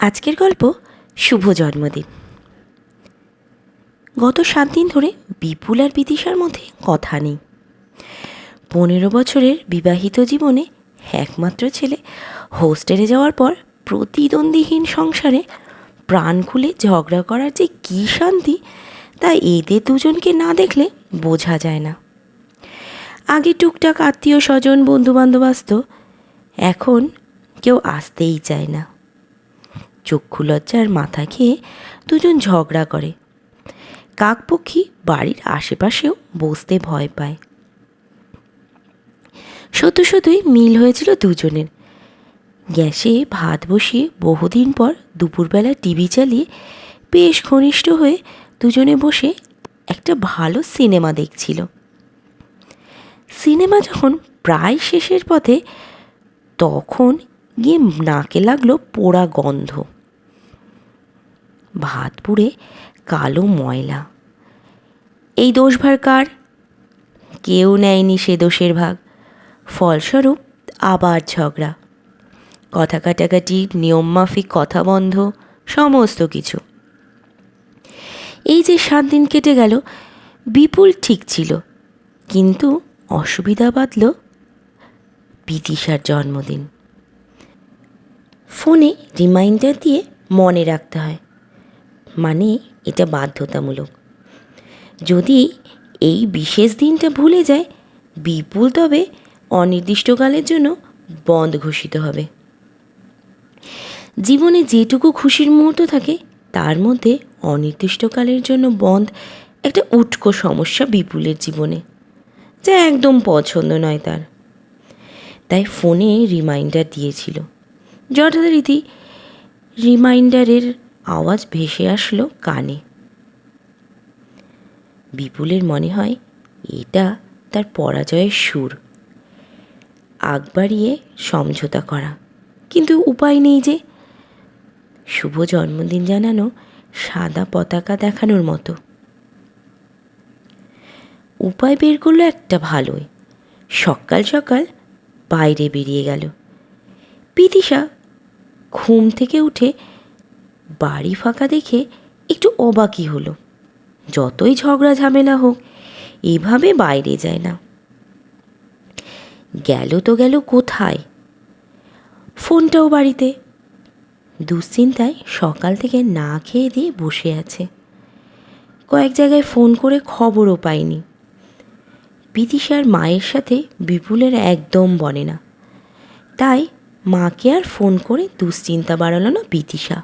আজকের গল্প শুভ জন্মদিন। গত সাত দিন ধরে বিপুল আর বিদিশার মধ্যে কথা নেই। পনেরো বছরের বিবাহিত জীবনে একমাত্র ছেলে হোস্টেলে যাওয়ার পর প্রতিদ্বন্দ্বীহীন সংসারে প্রাণ খুলে ঝগড়া করার যে কী শান্তি, তা এদের দুজনকে না দেখলে বোঝা যায় না। আগে টুকটাক আত্মীয় স্বজন বন্ধুবান্ধব আসতো, এখন কেউ আসতেই চায় না। চক্ষু লজ্জার মাথা খেয়ে দুজন ঝগড়া করে। কাকপক্ষী বাড়ির আশেপাশেও বসতে ভয় পায়। সত্য সত্যই মিল হয়েছিল দুজনের। গ্যাসে ভাত বসিয়ে বহুদিন পর দুপুরবেলা টিভি চালিয়ে বেশ ঘনিষ্ঠ হয়ে দুজনে বসে একটা ভালো সিনেমা দেখছিল। সিনেমা যখন প্রায় শেষের পথে তখন গিয়ে নাকে লাগল পোড়া গন্ধ। ভাত পুড়ে কালো ময়লা। এই দোষভার কার? কেউ নেয়নি সে দোষের ভাগ। ফলস্বরূপ আবার ঝগড়া। কথা কাটাকাটি নিয়মমাফিক কথা বন্ধ, সমস্ত কিছু। এই যে সাত দিন কেটে গেল, বিপুল ঠিক ছিল। কিন্তু অসুবিধা বাঁধল বিদিশার জন্মদিন। ফোনে রিমাইন্ডার দিয়ে মনে রাখতে হয়। মানে এটা বাধ্যতামূলক। যদি এই বিশেষ দিনটা ভুলে যায়, বিপুল তবে অনির্দিষ্টকালের জন্য বন্ধ ঘোষিত হবে। জীবনে যেটুকু খুশির মুহূর্ত থাকে, তার মধ্যে অনির্দিষ্টকালের জন্য বন্ধ একটা উটকো সমস্যা বিপুলের জীবনে, যা একদম পছন্দ নয় তার। তাই ফোনে রিমাইন্ডার দিয়েছিল। যথারীতি রিমাইন্ডারের আওয়াজ ভেসে আসলো কানে। বিপুলের মনে হয় এটা তার পরাজয়ের সুর। আগ বাড়িয়ে সমঝোতা করা। কিন্তু উপায় নেই যে। শুভ জন্মদিন জানানো সাদা পতাকা দেখানোর মতো। উপায় বের করল একটা ভালোই। সকাল সকাল বাইরে বেরিয়ে গেল। পিতিশা ঘুম থেকে উঠে বাড়ি ফাঁকা দেখে একটু অবাকই হলো। যতই ঝগড়া ঝামেলা হোক, এভাবে বাইরে যায় না। গেল তো গেল কোথায়? ফোনটাও বাড়িতে। দুশ্চিন্তায় সকাল থেকে না খেয়ে দিয়ে বসে আছে। কয়েক জায়গায় ফোন করে খবরও পাইনি। বিদিশার মায়ের সাথে বিপুলের একদম বনে না। তাই মাকে আর ফোন করে দুশ্চিন্তা বাড়ালো না বিদিশা।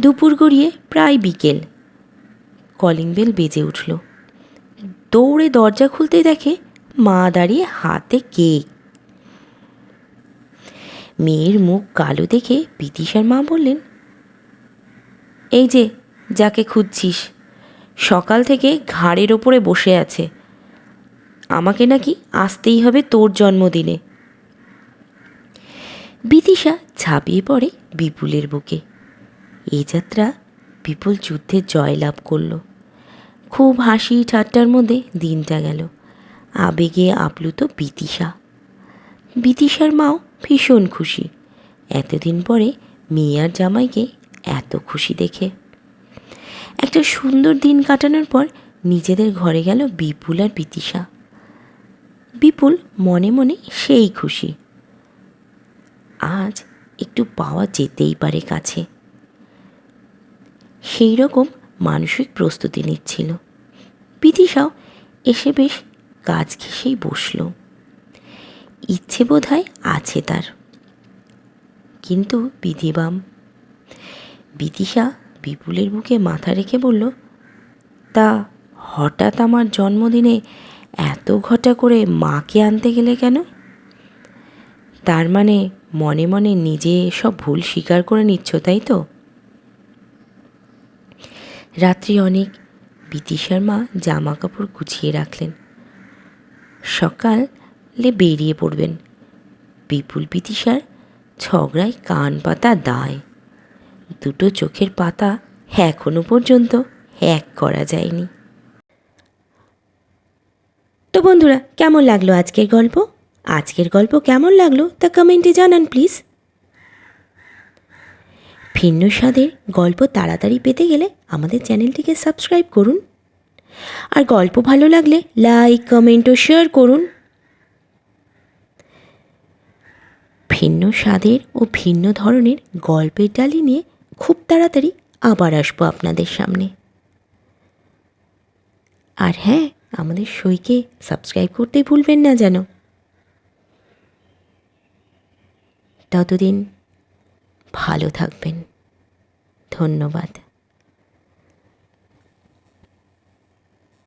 দুপুর গড়িয়ে প্রায় বিকেল। কলিং বেল বেজে উঠল। দৌড়ে দরজা খুলতে দেখে মা দাঁড়িয়ে হাতে কেক। মেয়ের মুখ কালো দেখে বিদিশার মা বললেন, এই যে, যাকে খুঁজছিস, সকাল থেকে ঘাড়ের ওপরে বসে আছে। আমাকে নাকি আসতেই হবে তোর জন্মদিনে। বিতিশা ঝাঁপিয়ে পড়ে বিপুলের বুকে। এই যাত্রা বিপুল যুদ্ধে জয়লাভ করল। খুব হাসি ঠাট্টার মধ্যে দিনটা গেল। আবেগে আপ্লুত বিতিশা বিতিশার মাও ভীষণ খুশি। এতদিন পরে মেয়ে আর জামাইকে এত খুশি দেখে। একটা সুন্দর দিন কাটানোর পর নিজেদের ঘরে গেল বিপুল আর বিদিশা। বিপুল মনে মনে সেই খুশি। আজ একটু পাওয়া যেতেই পারে কাছে। সেই রকম মানসিক প্রস্তুতি নিচ্ছিল। বিদিশাও এসে বেশ কাজ ঘেসেই বসল। ইচ্ছে বোধ হয় আছে তার। কিন্তু বিধিবাম বিদিশা বিপুলের বুকে মাথা রেখে বলল, তা হঠাৎ আমার জন্মদিনে এত ঘটা করে মাকে আনতে গেলে কেন? তার মানে মনে মনে নিজে সব ভুল স্বীকার করে নিচ্ছ, তাই তো? রাত্রি অনেক বিতিশার মা জামা কাপড় গুছিয়ে রাখলেন। সকালে বেরিয়ে পড়বেন। বিপুল বিদিশার ঝগড়ায় কান পাতা দায়। দুটো চোখের পাতা এখনও পর্যন্ত হ্যাক করা যায়নি। তো বন্ধুরা, কেমন লাগল আজকের গল্প? আজকের গল্প কেমন লাগল তা কমেন্টে জানান প্লিজ। ভিন্ন স্বাদের গল্প তাড়াতাড়ি পেতে গেলে আমাদের চ্যানেলটিকে সাবস্ক্রাইব করুন। আর গল্প ভালো লাগলে লাইক, কমেন্ট ও শেয়ার করুন। ভিন্ন স্বাদের ও ভিন্ন ধরনের গল্পের ডালি নিয়ে খুব তাড়াতাড়ি আবার আসব আপনাদের সামনে। আর হ্যাঁ আমাদের সইকে সাবস্ক্রাইব করতে ভুলবেন না যেন। ততদিন ভালো থাকবেন। ধন্যবাদ।